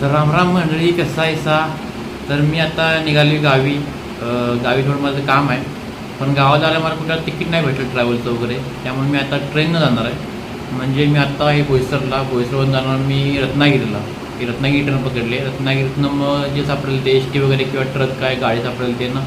तर रामराम मंडळी कसा आहेसा? तर मी आता निघाली गावी. गावी थोडं माझं काम आहे. पण गावात आल्या मला कुठं तिकीट नाही भेटलं ट्रॅव्हलचं वगैरे. त्यामुळे मी आता ट्रेननं जाणार आहे. म्हणजे मी आत्ता आहे बोईसरला बोईसरवरून जाणार मी रत्नागिरीला. की रत्नागिरी ट्रेन पकडली आहे. रत्नागिरीतनं मग जे सापडेल ते एस टी वगैरे किंवा ट्रक काय गाडी सापडेल ते ना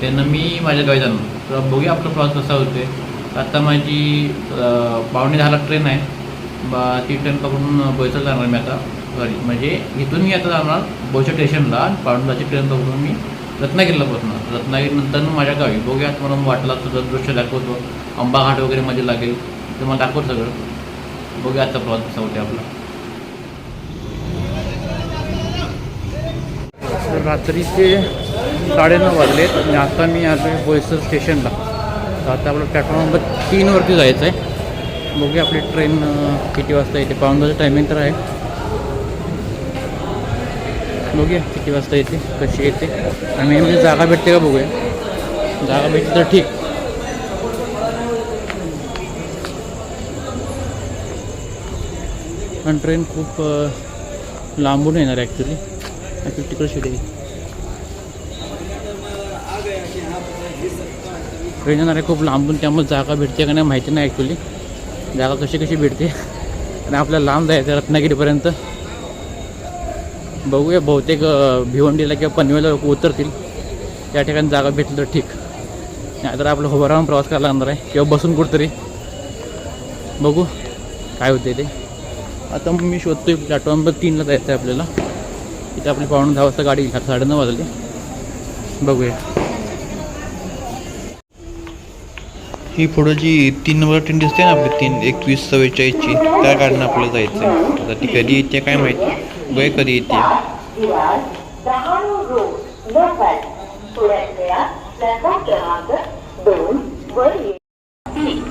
त्यांना मी माझ्या गावी जाणार. तर बघूया आपला प्रवास कसा होतोय. आता माझी पावणे दहाला ट्रेन आहे. बा ती ट्रेन पकडून बोईसर जाणार मी आता. सॉरी म्हणजे इथून मी आता जाणार बोईसर स्टेशनला आणि ट्रेन पकडून मी रत्नागिरीला पोहोचणार. रत्नागिरीनंतर माझ्या गावी. बघूयात म्हणून वाटला तुझं दृश्य दाखवतो आंबा घाट वगैरे मध्ये लागेल. ते मला दाखवत सगळं. बघूया आता प्रवास कसा होते आपला. रात्रीचे साडेनऊ वाजलेत आणि आता मी आलो आहे बोईसर स्टेशनला. तर आता आपलं प्लॅटफॉर्म नंबर तीनवरती जायचं आहे बघूया आपली ट्रेन किती वाजता येते. पावणेदहाचं टायमिंग तर आहे. बघूया किती वाजता येते कशी येते. आणि म्हणजे जागा भेटते का बघूया. जागा भेटते तर ठीक. पण ट्रेन खूप लांबून येणार ॲक्च्युली ॲक्च्युली तिकडे शिट ट्रेन येणार आहे खूप लांबून त्यामुळे जागा भेटते का नाही माहिती नाही ॲक्च्युली जागा कशी कशी भेटते. आणि आपल्याला लांब जायचं आहे रत्नागिरीपर्यंत. बघूया बहुतेक भिवंडीला किंवा पनवेलला लोक उतरतील. त्या ठिकाणी जागा भेटली तर ठीक. नाहीतर आपलं उभं राहून प्रवास करायला लागणार आहे. किंवा बसून कुठतरी. बघू काय होते ते. आता मग मी शोधतोय प्लॅटफॉर्म नंबर तीनला जायचं आहे आपल्याला. इथे आपली पावणे दहा वाजता गाडी साडे साडेनऊ वाजली. बघूया. ही पुढं जी तीन नंबर ट्रेन दिसते ना आपली तीन एकवीस चव्वेचाळीसची त्या गाडीनं आपल्याला जायचं आहे आता ती कधी येते काय माहिती. बघ कधी येते विरार डहाणू रोड लोकल पुढे वेळा प्लॅटफॉर्म क्रमांक दोन वर ये.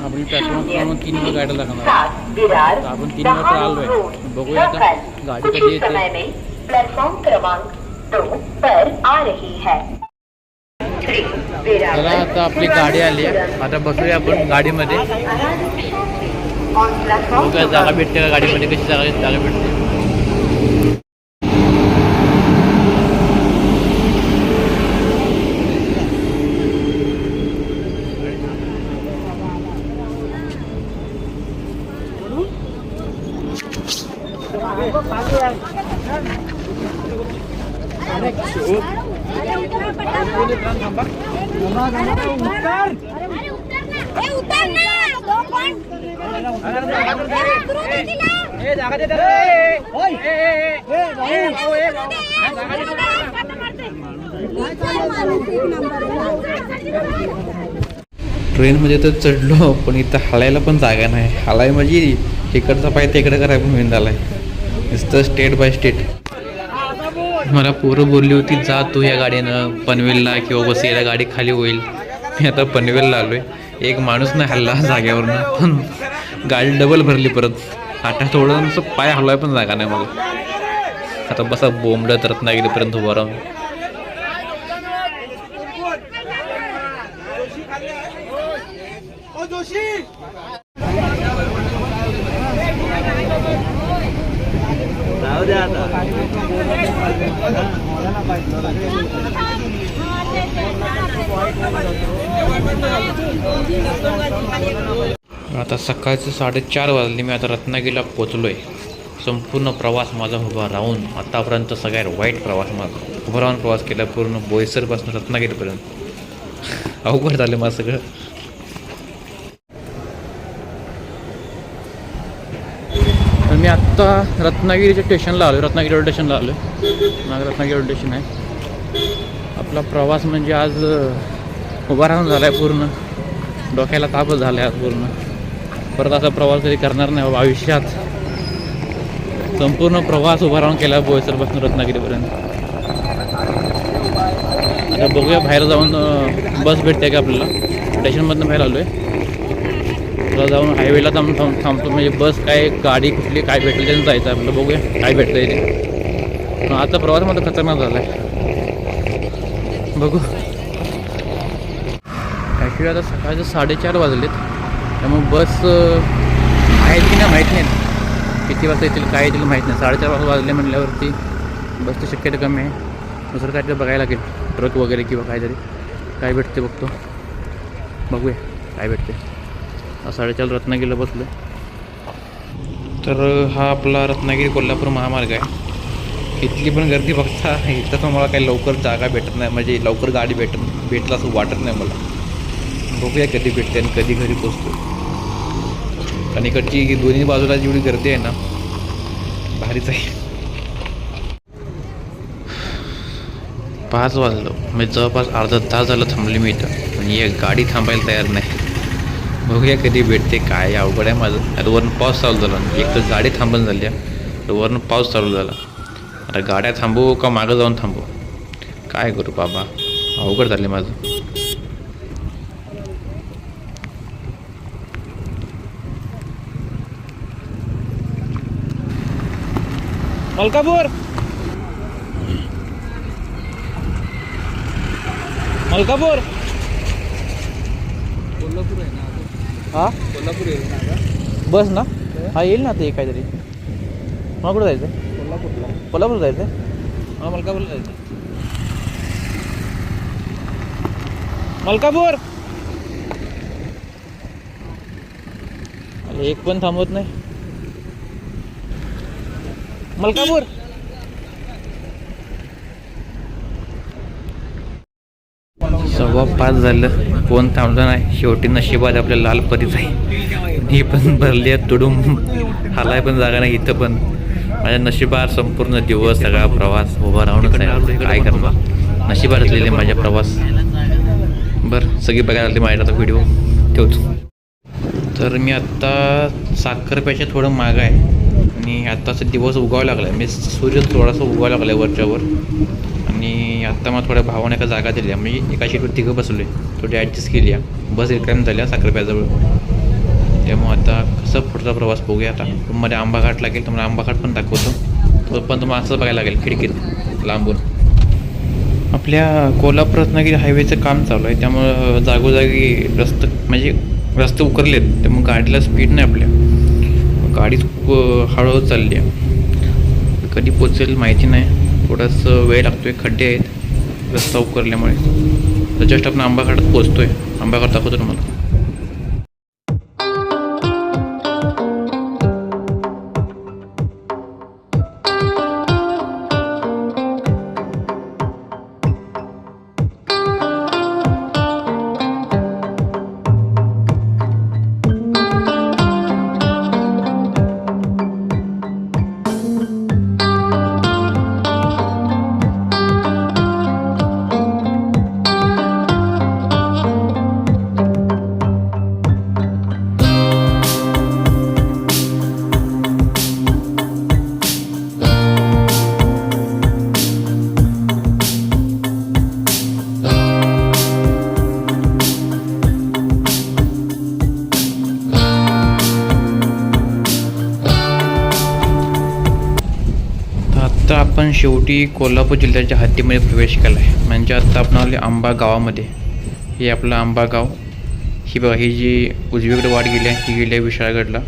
आपली प्लॅटफॉर्म क्रमांक तीनवर गाडी लागणार आहे. सात विरार तर आपण तीन वाजता डहाणू आलोय. रोड बघूया आता लोकल गाडी कुछ कधी ही येते. समय में प्लेटफॉर्म क्रमांक दो पर आ रही है श्री विरार चला आता आपली गाडी आली आहे आता बसूया आपण गाडीमध्ये ऑन प्लॅटफॉर्म बघूया जागा भेटते का गाडीमध्ये कशी जागा जागा भेटते अरे उतर ना. ए उतर ना. दो पण. अरे उतरू दे तिला ट्रेनमध्ये तर चढलो पण इथं हलायला पण जागा नाही. हलाय म्हणजे इकडचा पाय तिकडे करायला पण होईन झालाय नुसतं स्टेट बाय स्टेट मला पोरं बोलली होती जा तू या गाडीनं पनवेलला किंवा बस याला गाडी खाली होईल. मी आता पनवेलला आलो आहे एक माणूस नाही हल्ला जाग्यावरनं पण गाडी डबल भरली परत. आता थोडं पाय हलवाय पण जागा नाही मला. आता बसा बोंबडत रत्नागिरीपर्यंत उभं राहून. आता सकाळचे साडेचार वाजले मी आता रत्नागिरीला पोचलो आहे संपूर्ण प्रवास माझा उभा राहून आतापर्यंत सगळ्यात वाईट प्रवास माझा. उभा राहून प्रवास केला पूर्ण बोईसरपासून रत्नागिरीपर्यंत. अवघड झालं माझं सगळं तर मी आत्ता रत्नागिरीच्या स्टेशनला आलो रत्नागिरी रोड स्टेशनला आलो आहे रत्नागिरी रोड स्टेशन आहे. आपला प्रवास म्हणजे आज उभा राहून झाला आहे पूर्ण. डोक्याला तापच झाला आहे आज पूर्ण. परत असा प्रवास कधी करणार नाही बाबा आयुष्यात. संपूर्ण प्रवास उभा राहून केला बोईसरपासून रत्नागिरीपर्यंत. आता बघूया बाहेर जाऊन बस भेटते का आपल्याला. स्टेशनमधनं बाहेर आलो आहे तुला जाऊन हायवेला थांब थांब थांबतो. म्हणजे बस काय गाडी कुठली काय भेटली त्यांना जायचं आहे. आपलं बघूया काय भेटतं ते. पण आता प्रवास माझा खतरनाक झाला आहे बघू. ॲक्च्युली आता सकाळचे साडेचार वाजलेत. त्यामुळे बस आहेत की नाही माहीत नाही. किती वाजता येतील काय येतील माहीत नाही. साडेचार वाजता वाजले म्हटल्यावरती बसची शक्यता कमी आहे. दुसरं काहीतरी बघायला लागेल. ट्रक वगैरे किंवा काहीतरी. काय भेटते बघतो. बघूया काय भेटते साडेचार रत्नागिरीला बसलो तर हा आपला रत्नागिरी कोल्हापूर महामार्ग आहे. इथली पण गर्दी बघता इथं तर मला काही लवकर जागा भेटत नाही. म्हणजे लवकर गाडी भेटत भेटलं असं वाटत नाही मला. बघूया कधी भेटते आणि कधी घरी पोचतो आणि इकडची दोन्ही बाजूला जेवढी गर्दी आहे ना भारीच आहे. पाच वाजलो. मी जवळपास अर्धा तास झालं थांबली मी इथं. आणि एक गाडी थांबायला तयार नाही. बघूया कधी भेटते काय अवघड आहे माझं. आता वरून पाऊस चालू झाला. एक तर गाडी थांबून झाली आहे, तर वरून पाऊस चालू झाला. आता गाड्या थांबवू का मागं जाऊन थांबू काय करू बाबा? अवघड झाले माझं. मलकापूर. मलकापूर. हा? बस ना? हा? येईल ना ते काहीतरी. मला कुठं जायचं कोल्हापूरला कोल्हापूर जायचं मला मलकापूरला जायचं मलकापूर! अरे एक पण थांबवत नाही. मलकापूर! सव्वा पाच झालं. कोण थांबलं नाही. शेवटी नशिबात आपल्या लाल परीच आहे. ही पण भरली आहे तुडून हालाय पण जागा नाही इथं पण. माझ्या नशिबात संपूर्ण दिवस सगळा प्रवास उभा राहूनच आहे. काय करणार? नशिबात असलेले माझ्या प्रवास. बरं सगळी बघायला आली माझ्या आता व्हिडिओ ठेवतो. तर मी आत्ता साखरप्याच्या थोडं माग आहे. आणि आत्ताचा दिवस उगावा लागला आहे म्हणजे सूर्य थोडासा उगावा लागला आहे वरच्यावर. आणि आत्ता मला थोड्या भावाने एका जागा दिल्या. म्हणजे एका शीटवर तिघं बसलो आहे थोडी ॲडजस्ट केली. आहे बस रिकामी झाल्या साखरप्याजवळ. त्यामुळे आता कसं पुढचा प्रवास बघूया आता. मध्ये आंबा घाट लागेल तुम्हाला आंबा घाट पण दाखवतो. तो पण तुम्हाला असं बघायला लागेल खिडकीत लांबून. आपल्या कोल्हापूर रत्नागिरी हायवेचं काम चालू आहे. त्यामुळं जागोजागी रस्ते म्हणजे रस्ते उकरलेत. त्यामुळे गाडीला स्पीड नाही आपल्या. गाडी खूप हळूहळू चालली आहे. कधी पोचेल माहिती नाही. थोडासा वेळ लागतो आहे खड्डे आहेत रस्ता उकरल्यामुळे तर जस्ट आपण आंबाघाटात पोचतो आहे आंबाघाट दाखवतो तुम्हाला. शेवटी कोल्हापूर जिल्ह्याच्या हद्दीमध्ये प्रवेश केला आहे म्हणजे आत्ता आपण आले आंबा गावामध्ये हे आपलं आंबा गाव ही बघा ही जी उजवीकडे वाट गेली आहे ही गेली आहे विशाळगडला.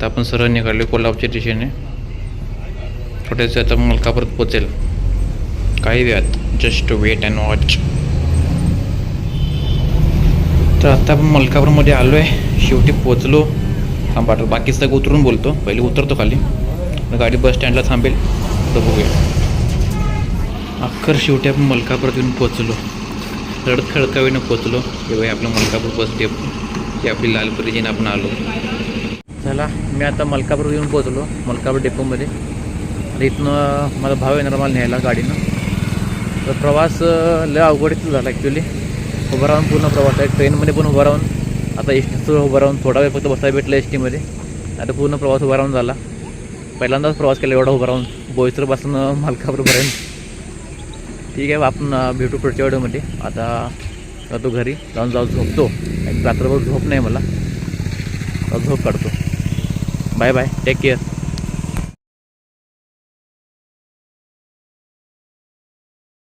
तर आपण सरळ निघालो कोल्हापूरच्या दिशेने. थोडेसे आता मलकापूरात पोचेल काही वेळात जस्ट वेट अँड वॉच तर आता आपण मलकापूरमध्ये आलो आहे शेवटी पोचलो हा बाकी सगळं उतरून बोलतो. पहिले उतरतो खाली. मग गाडी बस स्टँडला थांबेल. तर बघूया. अख्खर शेवटी आपण मलकापुरात येऊन पोचलो रडत खडकावीनं पोचलो तेव्हा आपलं मलकापूर बस डेप ही आपली लालपुरी जिने आपण आलो. चला मी आता मलकापूर येऊन पोचलो मलकापूर डेपोमध्ये. आणि इथनं मला भाव येणार मला न्यायला गाडीनं. तर प्रवास लय अवघड झाला ॲक्च्युली उभं राहून पूर्ण प्रवास आहे. ट्रेनमध्ये पण उभं राहून आता एस टीचं उभं राहून थोडा वेळ फक्त बसायला भेटलं एस टीमध्ये आता पूर्ण प्रवास उभा राहून झाला. पहिल्यांदाच प्रवास केला एवढा उभा राहून. बोईसर बसून मलकापूरपर्यंत. ठीक आहे आपण भेटू पुढच्या वेळेमध्ये आता जातो घरी जाऊन जाऊन झोपतो. एक रात्रभर झोप नाही मला. झोप काढतो. Bye bye take care